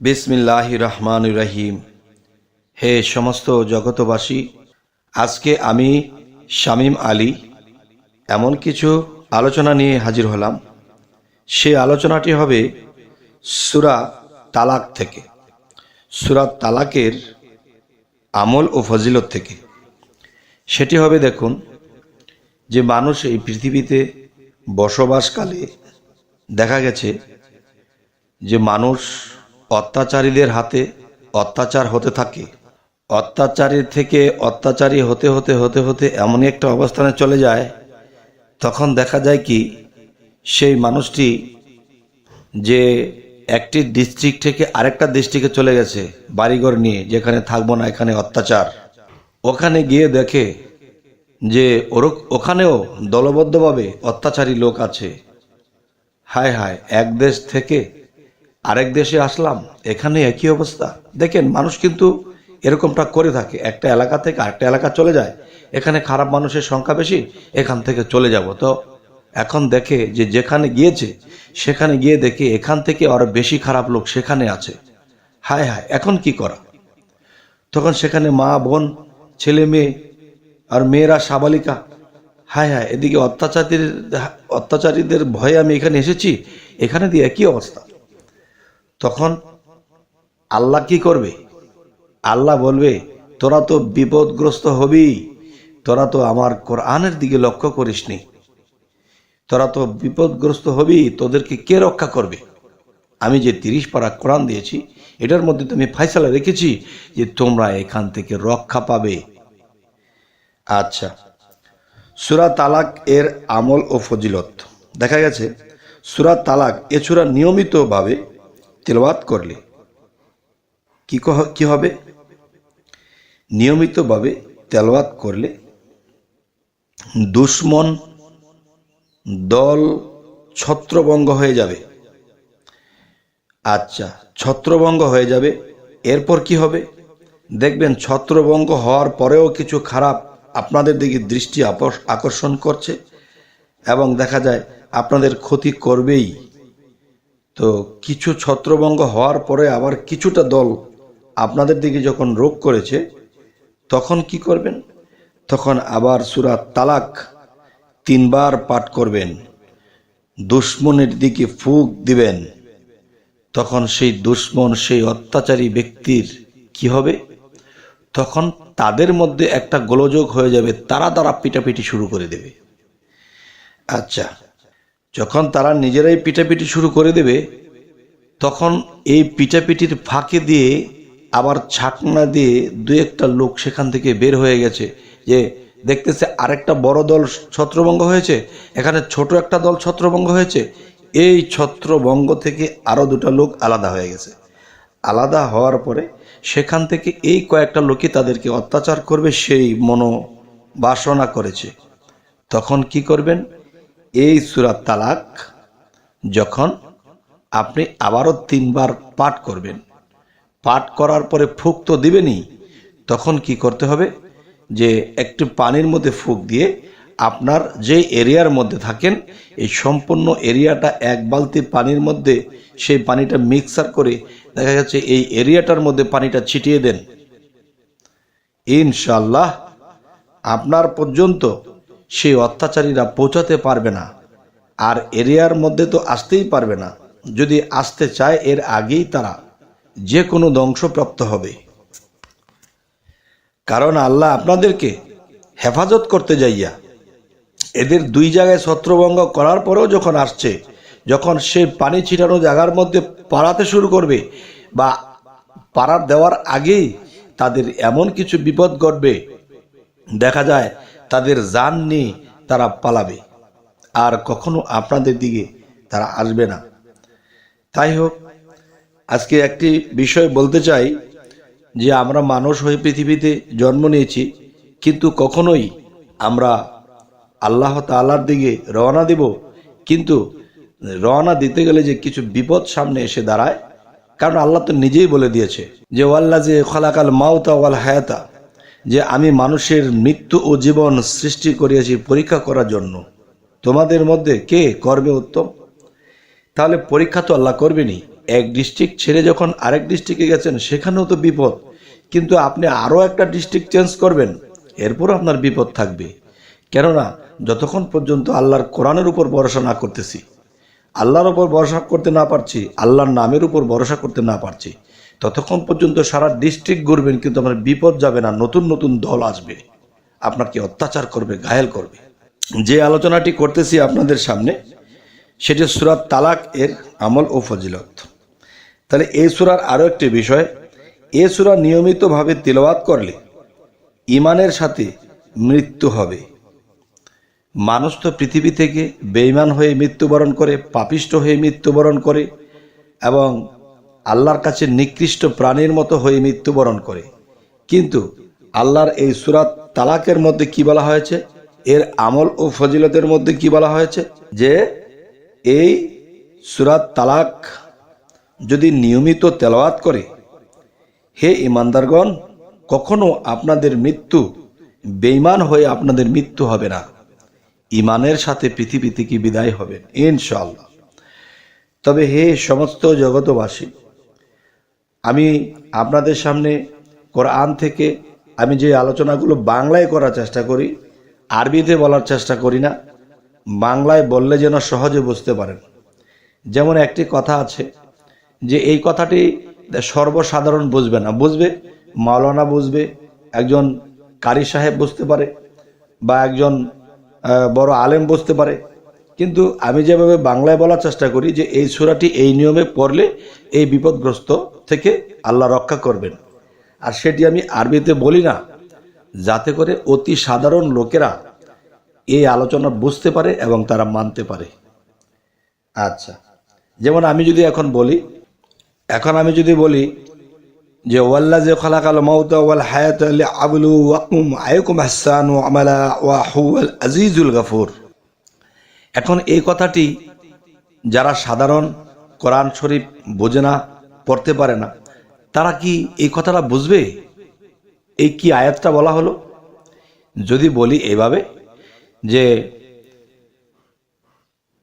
বিসমিল্লাহ রহমান রহিম হে সমস্ত জগতবাসী, আজকে আমি শামীম আলী এমন কিছু আলোচনা নিয়ে হাজির হলাম। সে আলোচনাটি হবে সুরা তালাক থেকে। সুরা তালাকের আমল ও ফজিলত থেকে। সেটি হবে দেখুন যে মানুষ এই পৃথিবীতে বসবাসকালে দেখা গেছে যে মানুষ অত্যাচারীদের হাতে অত্যাচার হতে থাকে। অত্যাচারীর থেকে অত্যাচারী হতে হতে হতে হতে এমনই একটা অবস্থানে চলে যায়, তখন দেখা যায় কি, সেই মানুষটি যে একটি ডিস্ট্রিক্ট থেকে আরেকটা ডিস্ট্রিক্টে চলে গেছে, বাড়িঘর নিয়ে, যেখানে থাকব না, এখানে অত্যাচার। ওখানে গিয়ে দেখে যে ওর ওখানেও দলবদ্ধভাবে অত্যাচারী লোক আছে। হায় হায়, এক দেশ থেকে আরেক দেশে আসলাম, এখানে একই অবস্থা। দেখেন, মানুষ কিন্তু এরকমটা করে থাকে। একটা এলাকা থেকে আরেকটা এলাকা চলে যায়, এখানে খারাপ মানুষের সংখ্যা বেশি, এখান থেকে চলে যাব। তো এখন দেখে যে যেখানে গিয়েছে, সেখানে গিয়ে দেখে এখান থেকে আরও বেশি খারাপ লোক সেখানে আছে। হায় হায়, এখন কি করা? তখন সেখানে মা, বোন, ছেলে মেয়ে আর মেয়েরা সাবালিকা। হায় হায়, এদিকে অত্যাচারীদের অত্যাচারীদের ভয়ে আমি এখানে এসেছি, এখানে দিয়ে একই অবস্থা। তখন আল্লাহ কি করবে? আল্লাহ বলবে, তোরা তো বিপদগ্রস্ত হবি, তোরা তো আমার কোরআনের দিকে লক্ষ্য করিসনি। তোরা তো বিপদগ্রস্ত হবি, তোদেরকে কে রক্ষা করবে? আমি যে তিরিশ পারা কোরআন দিয়েছি, এটার মধ্যে তো আমি ফাইসালা রেখেছি যে তোমরা এখান থেকে রক্ষা পাবে। আচ্ছা সুরা তালাক এর আমল ও ফজিলত। দেখা গেছে, সুরা তালাক এ সুরা নিয়মিতভাবে তেলবাদ করলে কি কি হবে? নিয়মিতভাবে তেলবাত করলে দুশ্মন দল ছত্রভঙ্গ হয়ে যাবে। আচ্ছা ছত্রভঙ্গ হয়ে যাবে। এরপর কি হবে? দেখবেন ছত্রভঙ্গ হওয়ার পরেও কিছু খারাপ আপনাদের দিকে দৃষ্টি আকর্ষ- আকর্ষণ করছে এবং দেখা যায় আপনাদের ক্ষতি করবেই। তো কিছু ছত্রভঙ্গ হওয়ার পরে আবার কিছুটা দল আপনাদের দিকে যখন রোগ করেছে, তখন কি করবেন? তখন আবার সুরা তালাক তিনবার পাঠ করবেন। দুশ্মনের দিকে ফুক দিবেন। তখন সেই দুশ্মন, সেই অত্যাচারী ব্যক্তির কি হবে? তখন তাদের মধ্যে একটা গোলযোগ হয়ে যাবে, তারা তারা পিটাপিটি শুরু করে দেবে। আচ্ছা যখন তারা নিজেরাই পিটাপিটি শুরু করে দেবে, তখন এই পিটাপিটির ফাঁকে দিয়ে আবার ছাকনা দিয়ে দু একটা লোক সেখান থেকে বের হয়ে গেছে যে, দেখতেছে আরেকটা বড় দল ছত্রভঙ্গ হয়েছে, এখানে ছোট একটা দল ছত্রভঙ্গ হয়েছে। এই ছত্রভঙ্গ থেকে আরও দুটা লোক আলাদা হয়ে গেছে। আলাদা হওয়ার পরে সেখান থেকে এই কয়েকটা লোকই তাদেরকে অত্যাচার করবে, সেই মনোবাসনা করেছে। তখন কি করবেন? এই সুরাত তালাক যখন আপনি আবারও তিনবার পাঠ করবেন। পাঠ করার পরে ফুক তো দিবেনই। তখন কি করতে হবে? যে একটু পানির মধ্যে ফুক দিয়ে আপনার যে এরিয়ার মধ্যে থাকেন, এই সম্পূর্ণ এরিয়াটা এক বালতি পানির মধ্যে সেই পানিটা মিক্সার করে দেখা যাচ্ছে এই এরিয়াটার মধ্যে পানিটা ছিটিয়ে দেন। ইনশাল্লাহ আপনার পর্যন্ত সেই অত্যাচারীরা পৌঁছাতে পারবে না। আর এরিয়ার মধ্যে তো আসতেই পারবে না। যদি আসতে চায়, এর আগেই তারা যে কোনো ধ্বংসপ্রাপ্ত হবে। কারণ আল্লাহ আপনাদেরকে হেফাজত করতে যাইয়া, এদের দুই জায়গায় ছত্রভঙ্গ করার পরেও যখন আসছে, যখন সে পানি ছিটানো জায়গার মধ্যে পাড়াতে শুরু করবে বা পাড়ার দেওয়ার আগেই তাদের এমন কিছু বিপদ ঘটবে। দেখা যায় তাদের যান নিয়ে তারা পালাবে। আর কখনো আপনাদের দিকে তারা আসবে না। তাই হোক, আজকে একটি বিষয় বলতে চাই যে আমরা মানুষ হয়ে পৃথিবীতে জন্ম নিয়েছি, কিন্তু কখনোই আমরা আল্লাহ তাআলার দিকে রওনা দেব, কিন্তু রওনা দিতে গেলে যে কিছু বিপদ সামনে এসে দাঁড়ায়, কারণ আল্লাহ তো নিজেই বলে দিয়েছে যে ওয়াল্লা যে খলাকাল মাউতা ওয়াল হায়াতা। যে আমি মানুষের মৃত্যু ও জীবন সৃষ্টি করিয়াছি পরীক্ষা করার জন্য। তোমাদের মধ্যে কে করবে উত্তম? তাহলে পরীক্ষা তো আল্লাহ করবেনি এক ডিস্ট্রিক্ট ছেড়ে যখন আরেক ডিস্ট্রিক্টে গেছেন, সেখানেও তো বিপদ। কিন্তু আপনি আরও একটা ডিস্ট্রিক্ট চেঞ্জ করবেন, এরপরও আপনার বিপদ থাকবে। কেননা, যতক্ষণ পর্যন্ত আল্লাহর কোরআনের উপর ভরসা না করতেছি, আল্লাহর উপর ভরসা করতে না পারছি, আল্লাহর নামের উপর ভরসা করতে না পারছি ততক্ষণ পর্যন্ত সারা ডিস্ট্রিক্ট ঘুরবেন, কিন্তু আপনার বিপদ যাবে না, নতুন নতুন দল আসবে। আপনাকে অত্যাচার করবে, ঘায়েল করবে? যে আলোচনাটি করতেছি আপনাদের সামনে, সেটি সুরাত তালাক এর আমল ও ফজিলত। তাহলে এই সুরার আরও একটি বিষয়, এ সুরা নিয়মিতভাবে তিলওয়াত করলে ইমানের সাথে মৃত্যু হবে। মানুষ তো পৃথিবী থেকে বেইমান হয়ে মৃত্যুবরণ করে, পাপিষ্ট হয়ে মৃত্যুবরণ করে, এবং আল্লাহর কাছে নিকৃষ্ট প্রাণীর মতো হয়ে মৃত্যুবরণ করে। কিন্তু আল্লাহর এই সুরাত তালাকের মধ্যে কি বলা হয়েছে? এর আমল ও ফজিলতের মধ্যে কি বলা হয়েছে? যে এই সুরাত তালাক যদি নিয়মিত তেলাওয়াত করে, হে ইমানদারগণ, কখনো আপনাদের মৃত্যু বেইমান হয়ে আপনাদের মৃত্যু হবে না। ইমানের সাথে পৃথিবী থেকে বিদায় হবে? ইনশাল্লাহ তবে হে সমস্ত জগতবাসী আমি আপনাদের সামনে কোরআন থেকে আমি যে আলোচনাগুলো বাংলায় করার চেষ্টা করি, আরবিতে বলার চেষ্টা করি না, বাংলায় বললে যেন সহজে বুঝতে পারেন। যেমন একটি কথা আছে যে, এই কথাটি সর্বসাধারণ বুঝবে না। বুঝবে, মাওলানা বুঝবে, একজন কারি সাহেব বুঝতে পারে বা একজন বড় আলেম বুঝতে পারে। কিন্তু আমি যেভাবে বাংলায় বলার চেষ্টা করি যে, এই সুরাটি এই নিয়মে পড়লে এই বিপদগ্রস্ত থেকে আল্লাহ রক্ষা করবেন। আর সেটি আমি আরবিতে বলি না, যাতে করে অতি সাধারণ লোকেরা এই আলোচনা বুঝতে পারে এবং তারা মানতে পারে। আচ্ছা যেমন আমি যদি এখন বলি, এখন আমি যদি বলি যে ওয়াল্লা যে খালাকাল মাউতা ওয়াল হায়াত আবলু ওয়াকুম আয়কুম হাসান আমালা ওয়া হুয়াল আজিজুল গাফুর। এখন এই কথাটি যারা সাধারণ কোরআন শরীফ বোঝে না পড়তে পারে না। তারা কি এই কথাটা বুঝবে? এই কি আয়াতটা বলা হলো? যদি বলি এভাবে যে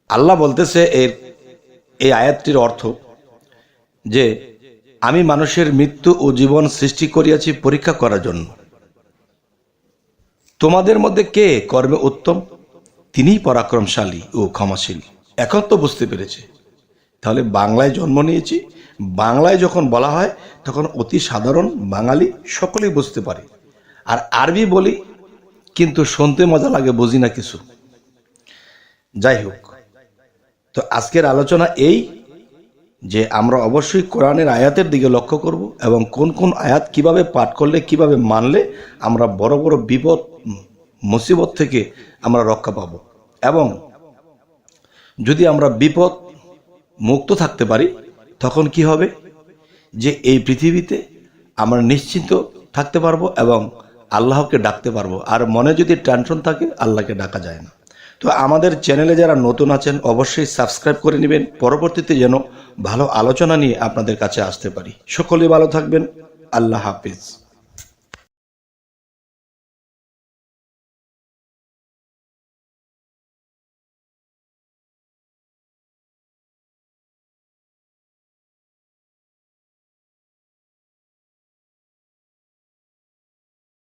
আল্লাহ বলতেছে এর এই আয়াতটির অর্থ যে আমি মানুষের মৃত্যু ও জীবন সৃষ্টি করিয়াছি পরীক্ষা করার জন্য। তোমাদের মধ্যে কে কর্মে উত্তম? তিনিই পরাক্রমশালী ও ক্ষমাশীল। এখন তো বুঝতে পেরেছে। তাহলে বাংলায় জন্ম নিয়েছি। বাংলায় যখন বলা হয়, তখন অতি সাধারণ বাঙালি সকলেই বুঝতে পারে। আর আরবি বলি, কিন্তু শুনতে মজা লাগে, বুঝি না কিছু। যাই হোক, তো আজকের আলোচনা এই যে আমরা অবশ্যই কোরআনের আয়াতের দিকে লক্ষ্য করব এবং কোন কোন আয়াত কীভাবে পাঠ করলে, কীভাবে মানলে আমরা বড় বড় বিপদ, মুসিবত থেকে আমরা রক্ষা পাব। এবং যদি আমরা বিপদ মুক্ত থাকতে পারি, তখন কি হবে? যে এই পৃথিবীতে আমরা নিশ্চিন্ত থাকতে পারব এবং আল্লাহকে ডাকতে পারব। আর মনে যদি টেনশন থাকে, আল্লাহকে ডাকা যায় না। তো আমাদের চ্যানেলে যারা নতুন আছেন, অবশ্যই সাবস্ক্রাইব করে নেবেন। পরবর্তীতে যেন ভালো আলোচনা নিয়ে আপনাদের কাছে আসতে পারি। সকলে ভালো থাকবেন। আল্লাহ হাফিজ।